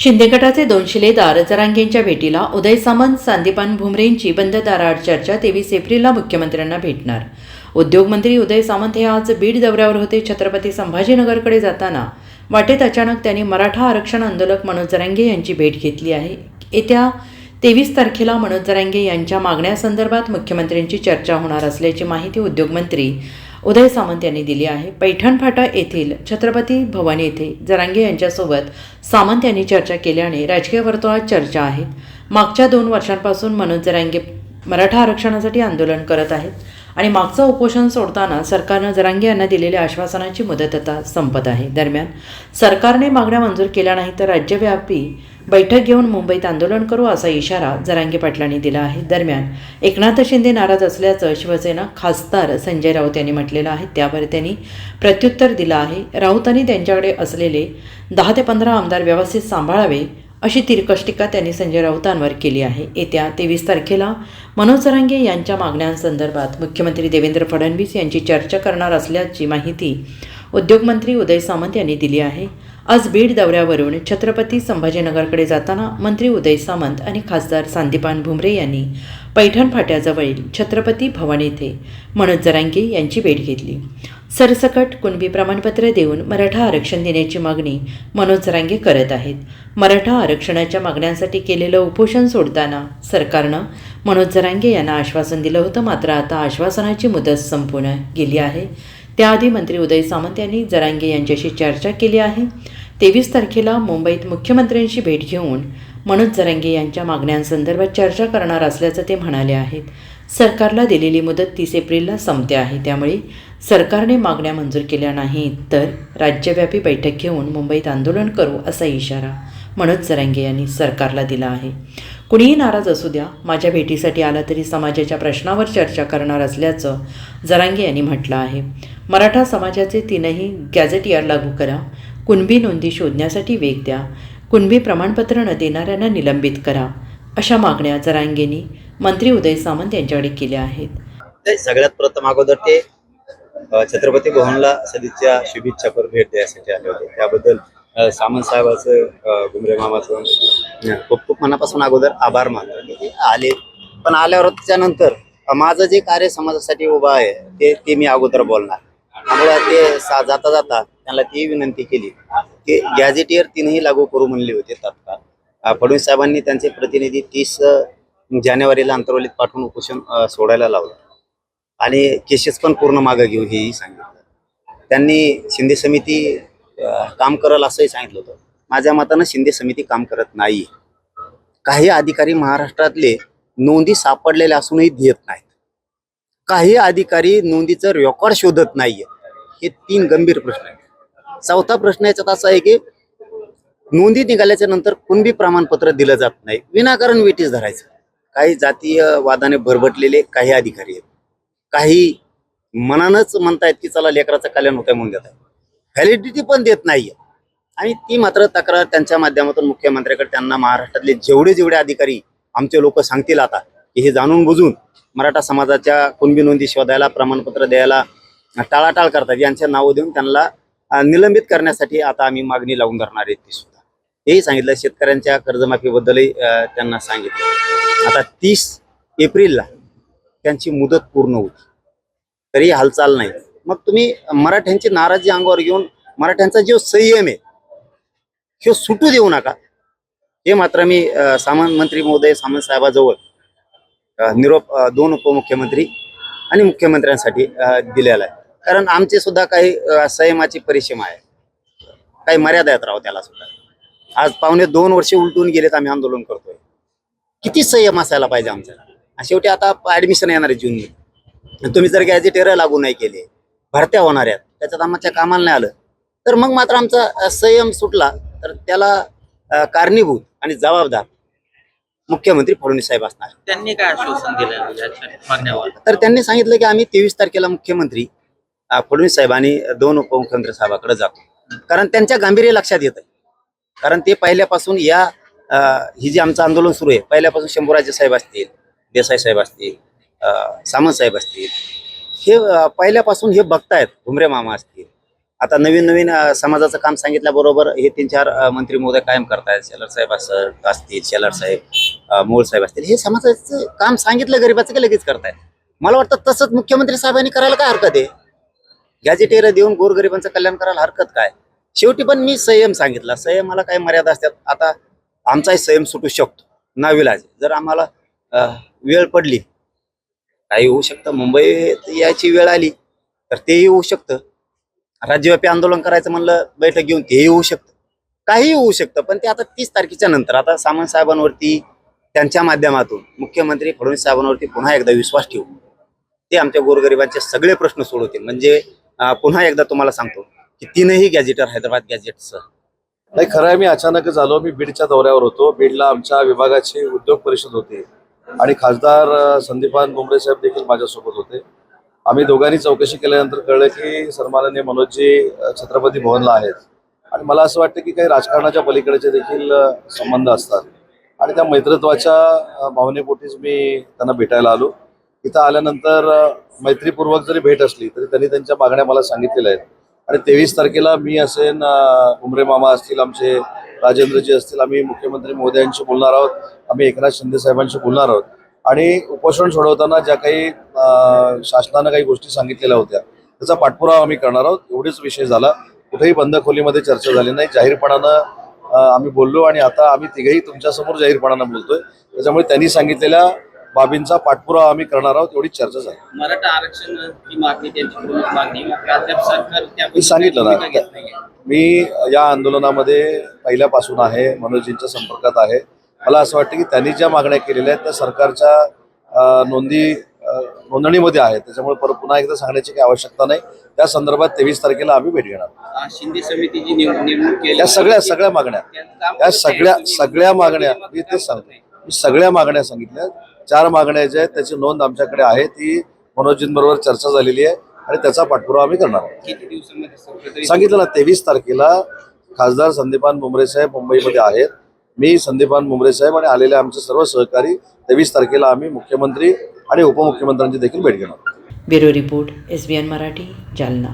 शिंदे गटाचे दोन शिलेदार जरांगेंच्या भेटीला उदय सामंत सांदीपान भुमरेंची बंद दाराआड चर्चा तेवीस एप्रिलला मुख्यमंत्र्यांना भेटणार. उद्योगमंत्री उदय सामंत हे आज बीड दौऱ्यावर होते. छत्रपती संभाजीनगरकडे जाताना वाटेत अचानक त्यांनी मराठा आरक्षण आंदोलक मनोज जरांगे यांची भेट घेतली आहे. येत्या तेवीस तारखेला मनोज जरांगे यांच्या मागण्यासंदर्भात मुख्यमंत्र्यांची चर्चा होणार असल्याची माहिती उद्योगमंत्री उदय सामंत यांनी दिली आहे. पैठण फाटा येथील छत्रपती भवन येथे जरांगे यांच्यासोबत सामंत यांनी चर्चा केल्याने राजकीय वर्तुळात चर्चा आहेत मागच्या दोन वर्षांपासून मनोज जरांगे मराठा आरक्षणासाठी आंदोलन करत आहेत. आणि मागचं उपोषण सोडताना सरकारनं जरांगे यांना दिलेल्या आश्वासनाची मुदत आता संपत आहे. दरम्यान सरकारने मागण्या मंजूर केल्या नाही तर राज्यव्यापी बैठक घेऊन मुंबईत आंदोलन करू असा इशारा जरांगे पाटलांनी दिला आहे. दरम्यान एकनाथ शिंदे नाराज असल्याचं शिवसेना खासदार संजय राऊत यांनी म्हटलेलं आहे. त्यावर त्यांनी प्रत्युत्तर दिलं आहे. राऊतांनी त्यांच्याकडे असलेले दहा ते पंधरा आमदार व्यवस्थित सांभाळावे अशी तिरकस टीका त्यांनी संजय राऊतांवर केली आहे. येत्या तेवीस तारखेला मनोज सरांगे यांच्या मागण्यांसंदर्भात मुख्यमंत्री देवेंद्र फडणवीस यांची चर्चा करणार असल्याची माहिती उद्योगमंत्री उदय सामंत यांनी दिली आहे. आज बीड दौऱ्यावरून छत्रपती संभाजीनगरकडे जाताना मंत्री उदय सामंत आणि खासदार सांदीपान भुमरे यांनी पैठण फाट्याजवळील छत्रपती भवन येथे मनोज जरांगे यांची भेट घेतली. सरसकट कुणबी प्रमाणपत्र देऊन मराठा आरक्षण देण्याची मागणी मनोज जरांगे करत आहेत. मराठा आरक्षणाच्या मागण्यांसाठी केलेलं उपोषण सोडताना सरकारनं मनोज जरांगे यांना आश्वासन दिलं होतं. मात्र आता आश्वासनाची मुदत संपून गेली आहे. त्याआधी मंत्री उदय सामंत यांनी जरांगे यांच्याशी चर्चा केली आहे. तेवीस तारखेला मुंबईत मुख्यमंत्र्यांशी भेट घेऊन मनोज जरांगे यांच्या मागण्यांसंदर्भात चर्चा करणार असल्याचं ते म्हणाले आहेत. सरकारला दिलेली मुदत तीस एप्रिलला संपते आहे. त्यामुळे सरकारने मागण्या मंजूर केल्या नाहीत तर राज्यव्यापी बैठक घेऊन मुंबईत आंदोलन करू असा इशारा मनोज जरांगे यांनी सरकारला दिला आहे. कुणीही नाराज असू द्या माझ्या भेटीसाठी आला तरी समाजाच्या प्रश्नावर चर्चा करणार असल्याचं जरांगे यांनी म्हटलं आहे. मराठा समाजाचे तीनही गॅझेटियर लागू करा. कुणबी नोंदी शोधण्यासाठी वेग द्या. कुणबी प्रमाणपत्र न देणाऱ्यांना निलंबित करा अशा मागण्या जरांगेंनी मंत्री उदय सामंत यांच्याकडे केल्या आहेत. सगळ्यात प्रथम अगोदर ते छत्रपती भवनला सदिच्छा शुभेच्छा करून भेट द्यायसाठी आले होते. त्याबद्दल सामंत साहेबाचं गुमरे मामाचं खूप खूप मनापासून अगोदर आभार मानतो. आले. पण आल्यावर त्यानंतर माझं जे कार्य समाजासाठी उभं आहे ते ते मी अगोदर बोलणार. त्यामुळे ते सा- जाता जाता त्यांना ती विनंती केली की गॅझेटियर तीनही लागू करू म्हणले होते तात्काळ. फडणवीस साहेबांनी त्यांचे प्रतिनिधी तीस जानेवारीला अंतर्वलीत पाठवून उपोषण सोडायला लावलं. आणि केसेस पण पूर्ण मागं घेऊ हेही सांगितलं. त्यांनी शिंदे समिती काम करल असंही सांगितलं होतं. माझ्या मतानं शिंदे समिती काम करत नाही काही अधिकारी महाराष्ट्रातले नोंदी सापडलेल्या असूनही देत नाहीत. काही अधिकारी नोंदीचं रेकॉर्ड शोधत नाहीये. हे तीन गंभीर प्रश्न आहेत. चौथा प्रश्न याच्यात असा आहे की नोंदी निघाल्याच्या नंतर कुणबी प्रमाणपत्र दिलं जात नाही. विनाकारण वेटीस धरायचं. काही जातीय वादाने भरभटलेले काही अधिकारी आहेत. काही मनानच म्हणतायत की चला लेकराचं कल्याण होत आहे म्हणून देत आहे व्हॅलिडिटी पण देत नाहीये. आणि ती मात्र तक्रार त्यांच्या माध्यमातून मुख्यमंत्र्याकडे त्यांना महाराष्ट्रातले जेवढे जेवढे अधिकारी आमचे लोक सांगतील आता की हे जाणून बुजून मराठा समाजाच्या कुणबी नोंदी शोधायला प्रमाणपत्र द्यायला टाळाटाळ करतात. यांच्या नावं देऊन त्यांना निलंबित करण्यासाठी आता आम्ही मागणी लावून धरणार आहे ती सुद्धा. हेही सांगितलं. शेतकऱ्यांच्या कर्जमाफीबद्दलही त्यांना सांगितलं. आता तीस एप्रिलला त्यांची मुदत पूर्ण होती. तरी हालचाल नाही. मग तुम्ही मराठ्यांची नाराजी अंगावर घेऊन मराठ्यांचा जो संयम आहे हे सुटू देऊ नका. हे मात्र मी सामान मंत्री महोदय सामंत साहेबाजवळ निरोप दोन उपमुख्यमंत्री आणि मुख्यमंत्र्यांसाठी दिलेला आहे. कारण आमचे सुद्धा काही संयमाची परिसीमा आहे. काही मर्यादा आहेत राव त्याला सुद्धा. आज पावणे दोन वर्षे उलटून गेलेत आम्ही आंदोलन करतोय. किती संयम असायला पाहिजे आमचा शेवटी आता ऍडमिशन येणार आहे जूनमध्ये. तुम्ही जर गॅजेटेर लागू नाही केले भरत्या होणार आहेत त्याच्यात आमच्या कामाला नाही आलं. तर मग मात्र आमचा संयम सुटला. तर त्याला कारणीभूत आणि जबाबदार मुख्यमंत्री फडणवीस साहेब असणार. त्यांनी काय आश्वासन दिलं तर त्यांनी सांगितलं की आम्ही तेवीस तारखेला मुख्यमंत्री फडणवीस साहेब आणि दोन उपमुख्यमंत्री साहेबाकडे जातो. कारण त्यांच्या गांभीर्य लक्षात येतं कारण ते पहिल्यापासून या ही जी आमचं आंदोलन सुरू आहे पहिल्यापासून शंभूराजे साहेब असतील देसाई साहेब असतील सामंत साहेब असतील हे पहिल्यापासून हे बघतायत भुमरे मामा असतील आता नवीन नवीन समाजाचं काम सांगितल्याबरोबर हे तीन चार मंत्री महोदय कायम करतायत. शेलार साहेब असं असतील शेलार साहेब अं, साहेब असतील. हे समाजाचं काम सांगितलं गरीबाचं की लगेच करतायत? मला वाटतं तसंच मुख्यमंत्री साहेबांनी करायला काय हरकत आहे? गॅजेटेर देऊन गोरगरिबांचं कल्याण करायला हरकत काय? शेवटी पण मी संयम सांगितला. संयमाला काही मर्यादा असतात. आता आमचाही संयम सुटू शकतो. नाविलाज जर आम्हाला वेळ पडली काही होऊ शकतं. मुंबईत यायची वेळ आली तर तेही होऊ शकतं. राज्यव्यापी आंदोलन करायचं म्हणलं बैठक घेऊन तेही होऊ शकतं. काही होऊ शकतं पण ते आता तीस तारखेच्या नंतर आता सामंत साहेबांवरती त्यांच्या माध्यमातून मुख्यमंत्री फडणवीस साहेबांवरती पुन्हा एकदा विश्वास ठेवू. ते आमच्या गोरगरिबांचे सगळे प्रश्न सोडवतील. म्हणजे पुन्हा एकदा तुम्हाला सांगतो की तीनही गॅजेटर हैदराबाद गॅजेटचं नाही खरं आहे मी अचानकच आलो मी बीडच्या दौऱ्यावर होतो. बीडला आमच्या विभागाची उद्योग परिषद होती. आणि खासदार संदीपान बुमरे साहेब देखील माझ्यासोबत होते. आम्ही दोघांनी चौकशी केल्यानंतर कळलं की सन्माननीय मनोजजी छत्रपती भवनला आहेत. आणि मला असं वाटतं की काही राजकारणाच्या पलीकडेचे देखील संबंध असतात. आणि त्या मैत्रत्वाच्या भावनेपोटीच मी त्यांना भेटायला आलो. इथं आल्यानंतर मैत्रीपूर्वक जरी भेट असली तरी त्यांनी त्यांच्या मागण्या मला सांगितलेल्या आहेत. आणि तेवीस तारखेला मी असेन उमरे मामा असतील आमचे राजेंद्रजी असतील आम्ही मुख्यमंत्री मोदयांशी बोलणार आहोत. आम्ही एकनाथ शिंदे साहेबांशी बोलणार आहोत. आणि उपोषण सोडवताना ज्या काही शासनानं काही गोष्टी सांगितलेल्या होत्या त्याचा पाठपुरावा आम्ही करणार आहोत. एवढेच विषय झाला. कुठेही बंद खोलीमध्ये चर्चा झाली नाही. जाहीरपणानं आम्ही बोललो आणि आता आम्ही तिघेही तुमच्यासमोर जाहीरपणानं बोलतोय. त्याच्यामुळे त्यांनी सांगितलेल्या बाबींचा पाठपुरावा आम्ही करणार आहोत. एवढीच चर्चा झाली. मराठा आरक्षण ही मी सांगितलं ना. मी या आंदोलनामध्ये पहिल्यापासून आहे. मनोजींच्या संपर्कात आहे. मला असं वाटतं की त्यांनी ज्या मागण्या केलेल्या आहेत त्या सरकारच्या नोंदी नोंदणीमध्ये आहेत. त्याच्यामुळे परत पुन्हा एकदा सांगण्याची काही आवश्यकता नाही. त्या संदर्भात तेवीस तारखेला आम्ही भेट घेणार शिंदे समितीची नेम- नेमणूक केली त्या सगळ्या सगळ्या मागण्या. त्या सगळ्या. सगळ्या मागण्या मी तेच सांगतो. मी सगळ्या मागण्या सांगितल्या. चार मागण्या ज्या आहेत त्याची नोंद आमच्याकडे आहे. ती मनोजींबरोबर चर्चा झालेली आहे आणि त्याचा पाठपुरावा आम्ही करणार आहोत. सांगितलं ना तेवीस तारखेला खासदार संदीपान मुंबरे साहेब मुंबईमध्ये आहेत. मी संदीपान मुंबरे साहेब आणि आलेले आमचे सर्व सहकारी तेवीस तारखेला आम्ही मुख्यमंत्री आणि उपमुख्यमंत्र्यांची देखील भेट घेणार bureau report S B N Marathi Jalna.